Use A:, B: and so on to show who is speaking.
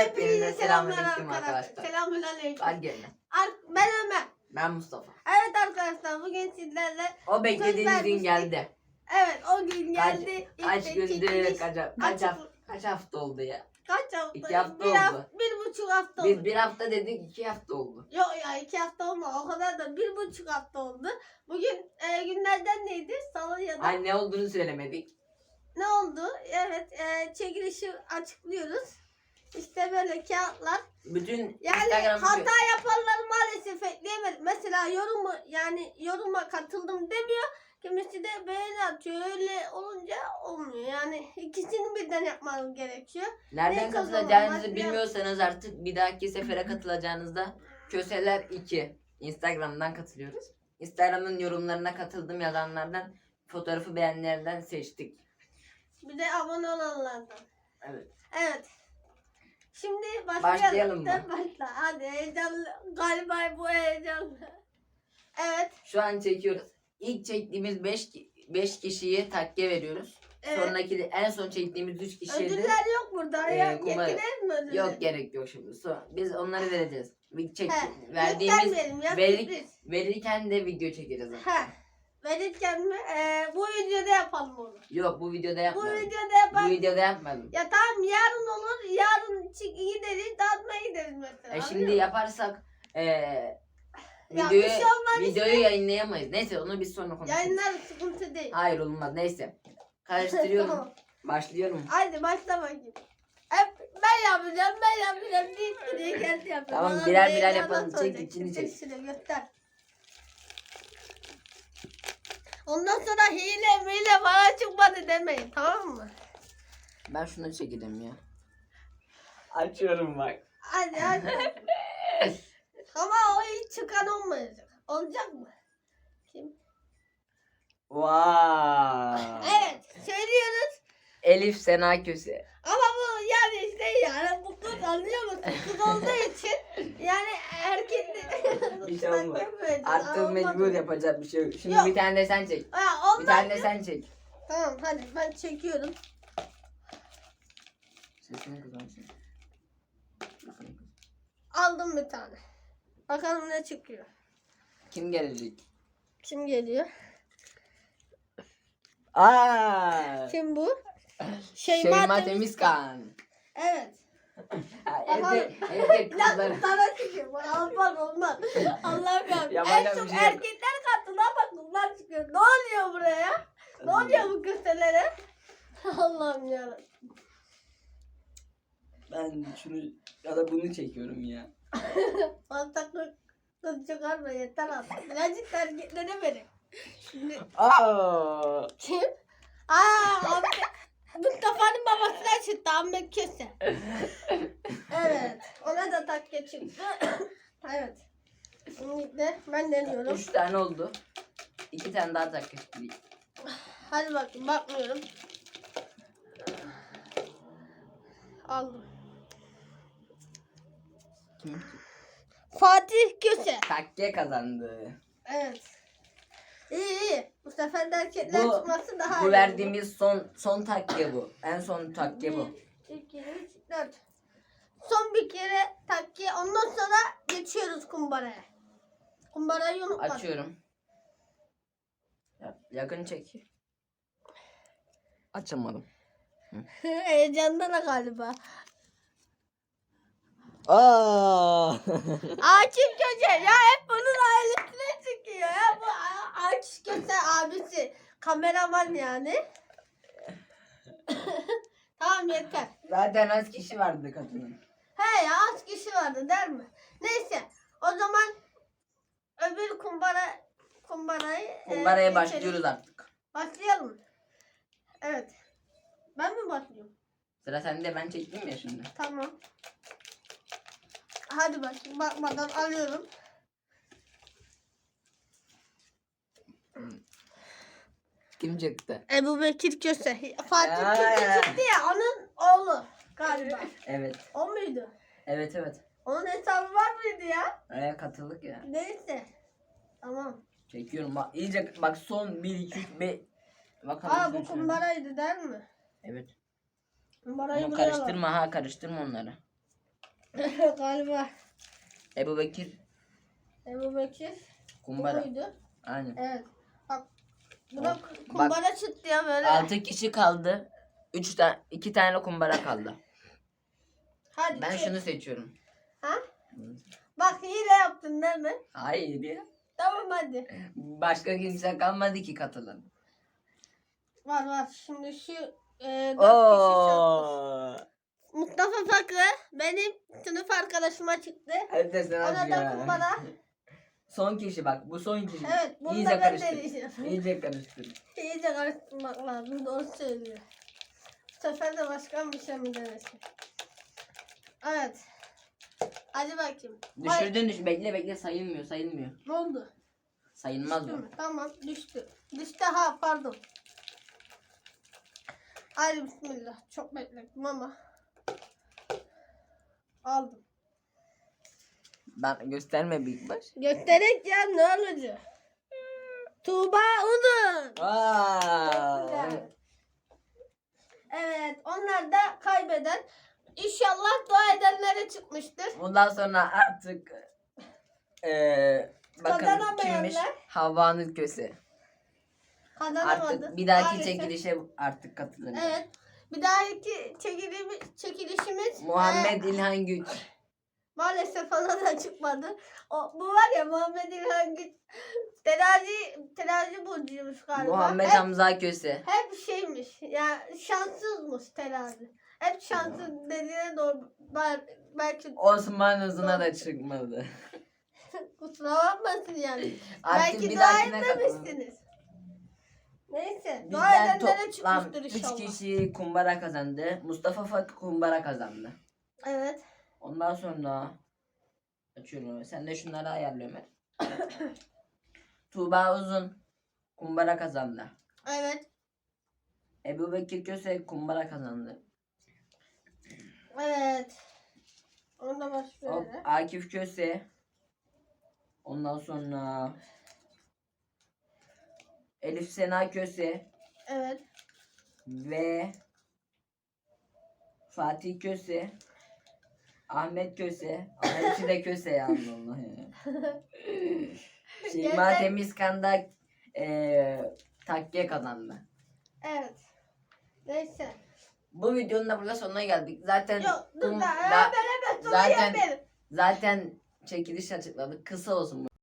A: hepinize selamünaleyküm
B: arkadaşlar. Selamünaleyküm.
A: Hadi gelin.
B: Ben Ömer.
A: Ben Mustafa.
B: Evet arkadaşlar bugün sizlerle
A: O beklediğiniz gün geldi.
B: evet o gün
A: Kaç,
B: geldi.
A: kaç
B: İlk
A: gündür,
B: çekiliş.
A: kaç, kaç,
B: Kaç-
A: hafta, kaç hafta oldu ya?
B: Kaç hafta?
A: İki hafta
B: bir,
A: oldu.
B: hafta- bir buçuk hafta
A: Biz
B: oldu.
A: bir hafta dedik iki hafta oldu.
B: Yok ya iki hafta olma o kadar da bir buçuk hafta oldu. Bugün e, günlerden neydi? Salı ya da
A: Ay ne olduğunu söylemedik.
B: ne oldu? Evet e, çekilişi açıklıyoruz. İşte böyle kağıtlar.
A: Bütün
B: Yani
A: Instagram
B: hata yapanları maalesef ekleyemedim. Mesela yorumu yani yoruma katıldım demiyor. Kimisi de beğeni atıyor. Öyle olunca olmuyor. Yani ikisini birden yapmanız gerekiyor.
A: nereden
B: ne kazanalım,
A: katılacağınızı bilmiyorsanız artık bir dahaki sefere katılacağınızda Köseler 2 Instagram'dan katılıyoruz. Instagram'ın yorumlarına katıldım yazanlardan fotoğrafı beğenenlerden seçtik.
B: Bir de abone olanlardan.
A: Evet.
B: Evet. Başlayalım.
A: Başlayalım mı?
B: Sen Başla. Hadi heyecanlı. Galiba bu heyecanlı. Evet.
A: Şu an çekiyoruz. İlk çektiğimiz 5 5 kişiyi takke veriyoruz.
B: evet.
A: Sonraki de en son çektiğimiz 3 kişiye de
B: Ödüller yok burada.
A: Ee,
B: ya, Getirir mi ödülleri?
A: yok gerek yok şimdi. Sonra biz onları vereceğiz. Bir çek
B: He,
A: verdiğimiz
B: göstermeyelim ya,
A: verik,
B: sürpriz.
A: verirken de video çekeriz.
B: He. Verirken mi? Ee, bu videoda yapalım onu.
A: Yok bu videoda
B: Bu
A: yapmadım.
B: videoda
A: Bu
B: yapalım.
A: videoda yapmadım.
B: Ya tamam yarın olur. Yarın çık gideriz. Dağıtmaya gideriz mesela.
A: E şimdi
B: musun?
A: yaparsak eee
B: Ya
A: videoyu
B: şey olmaz
A: videoyu yayınlayamayız. Neyse onu biz sonra konuşuruz.
B: Yayınlar sıkıntı değil.
A: Hayır olmaz. Neyse. Karıştırıyorum.
B: Tamam.
A: Başlıyorum.
B: Haydi başla bakayım. Hep ben yapacağım, ben yapacağım. Diye diye kendi yapıyor.
A: Tamam, birer
B: bir
A: birer yapalım. Çek, içini
B: Çek göster. Ondan sonra hile mile bana çıkmadı demeyin tamam mı?
A: Ben şunu çekeceğim ya. Açıyorum bak.
B: Hadi hadi. Ama o hiç çıkan olmayacak. Olacak mı? Kim?
A: Vay.
B: Evet söylüyoruz.
A: Elif Sena Köse.
B: Ama bu yani işte yani bu kız anlıyor musun? Kız olduğu için yani erkek
A: Bir şey olmaz. Artık mecbur yapacak bir şey yok. Şimdi
B: Yok.
A: bir tane de sen çek.
B: Ha,
A: Bir
B: olmaz.
A: tane de sen çek.
B: Tamam hadi ben çekiyorum.
A: Sesini kızarsın.
B: Aldım bir tane. Bakalım ne çıkıyor.
A: Kim gelecek?
B: Kim geliyor?
A: Aa!
B: Kim bu? Şeyma,
A: Şeyma
B: Temizkan. Evet. Bakalım.
A: Evde, evde
B: Lan
A: kızlar.
B: sana çıkıyor. Bana olmaz olmaz. Allah'ım ya. En çok
A: bir şey
B: erkekler kattığına bak kızlar çıkıyor. Ne oluyor buraya? Ne oluyor bu köselere? Allah'ım ya.
A: Ben şunu ya da bunu çekiyorum ya.
B: Mantaklık kız çıkarma yeter artık. Birazcık erkeklere verin. Şimdi
A: Aa!
B: kim? Aa Ahmet. Mustafa'nın babasına çıktı Ahmet Köse. Evet. Ona da takke çıktı. evet. Şimdi ben deniyorum.
A: Üç tane oldu. İki tane daha takip
B: Hadi bakayım bakmıyorum. Aldım.
A: Kim?
B: Fatih Köse.
A: Takke kazandı.
B: Evet. İyi iyi. Bu sefer de erkekler
A: Bu-
B: çıkması daha iyi.
A: Bu verdiğimiz son son takke bu. En son takke bu.
B: 1, 2, 3, 4. Son bir kere takke. Ondan sonra geçiyoruz kumbaraya. Kumbarayı unutmadım.
A: Açıyorum. Ya- Yakın çek. Açamadım.
B: Heyecandan da galiba.
A: Aa!
B: Akif Köse. Ya hep bunun ailesine çıkıyor ya. Bu A- Akif Köse abisi. Kameraman yani. tamam yeter.
A: Zaten az kişi vardı kadının.
B: He ya az kişi vardı der mi? Neyse o zaman öbür kumbara kumbarayı e,
A: Kumbaraya
B: geçelim.
A: başlıyoruz artık.
B: Başlayalım. Evet. Ben mi başlıyorum?
A: Sıra sende ben çektim ya şimdi.
B: Tamam. Hadi bakayım bakmadan alıyorum.
A: Kim çıktı?
B: Ebu Bekir Köse. Fatih
A: Ya,
B: Köse
A: ya.
B: çıktı ya onun oğlu galiba.
A: Evet.
B: O muydu?
A: Evet evet.
B: Onun hesabı var mıydı ya?
A: Oraya katıldık ya.
B: Neyse. Tamam.
A: Çekiyorum bak iyice bak son 1 2 3 5 Bakalım.
B: Aa bu
A: şöyle.
B: kumbaraydı der mi?
A: Evet.
B: Kumbarayı buraya bak.
A: karıştırma ha karıştırma onları.
B: Galiba
A: Ebu Bekir
B: Ebu Bekir. Bu
A: kumbara.
B: muydu?
A: Aynen.
B: Evet. Bak. Buna
A: Bak.
B: kumbara çıktı ya böyle.
A: 6 kişi kaldı. 3 tane 2 tane kumbara kaldı.
B: Hadi
A: Ben
B: çek.
A: şunu seçiyorum.
B: Ha? Bak hile yaptın değil mi?
A: Hayır ya.
B: Tamam hadi.
A: Başka kimse kalmadı ki katılan.
B: Var var. Şimdi şu e, dört kişi şartlı. Mustafa Fakı benim sınıf arkadaşıma çıktı.
A: De sen
B: Ona da
A: ya.
B: kumbara.
A: Son kişi bak. Bu son kişi.
B: Evet bunu
A: İyice
B: da ben
A: karıştır.
B: deneyeceğim.
A: İyice karıştır.
B: İyice karıştırmak lazım. Doğru söylüyor. Bu sefer de başkan bir şey mi denesin? Evet. Hadi bakayım. Vay,
A: Düşürdün düş. Bekle bekle sayılmıyor sayılmıyor.
B: Ne oldu?
A: Sayılmaz
B: Düştü
A: mı?
B: mü? Tamam düştü. Düştü ha pardon. Hadi bismillah. Çok bekledim ama. Aldım.
A: Ben gösterme büyük baş.
B: Gösterek ya ne olacak? Tuğba Uzun.
A: Aa.
B: güzel. Evet onlar da kaybeden. İnşallah dua edenlere çıkmıştır.
A: Bundan sonra artık eee bakın
B: Kazanamayanlar.
A: kimmiş? Havva'nın köse.
B: Kazanamadı.
A: Artık bir dahaki
B: Maalesef.
A: çekilişe artık katılın.
B: Evet. Bir dahaki çekilimi, çekilişimiz
A: Muhammed
B: e,
A: İlhan Güç.
B: maalesef ona da çıkmadı. O, bu var ya Muhammed İlhan Güç terazi, terazi burcuymuş galiba.
A: Muhammed
B: hep,
A: Hamza Köse.
B: hep şeymiş. Ya şanssızmış terazi. Hep şanssız dediğine doğru bel- belki
A: Osman Uzun'a da çıkmadı.
B: kusura bakmasın yani.
A: Artık
B: belki
A: bir
B: dua etmemişsiniz. Neyse. Dua
A: Bizden
B: edenlere
A: toplam
B: çıkmıştır
A: 3
B: inşallah.
A: kişi kumbara kazandı. Mustafa Fakı kumbara kazandı.
B: Evet.
A: Ondan sonra açıyorum. Sen de şunları ayarla Ömer. Tuğba Uzun kumbara kazandı.
B: Evet.
A: Ebu Bekir Köse kumbara kazandı.
B: Evet. Başka
A: Hop,
B: yere.
A: Akif Köse. Ondan sonra Elif Sena Köse
B: Evet.
A: ve Fatih Köse. Ahmet Köse. Ama hepsi de Köse ya Allah ya. Şeyma
B: Gerçek-
A: Temizkan da eee takke kazandı.
B: Evet. Neyse.
A: Bu videonun da burada sonuna geldik. Zaten
B: Yok dur da
A: da-
B: hemen hemen sonra
A: zaten-
B: yemeyelim.
A: zaten çekiliş açıkladık. Kısa olsun bu.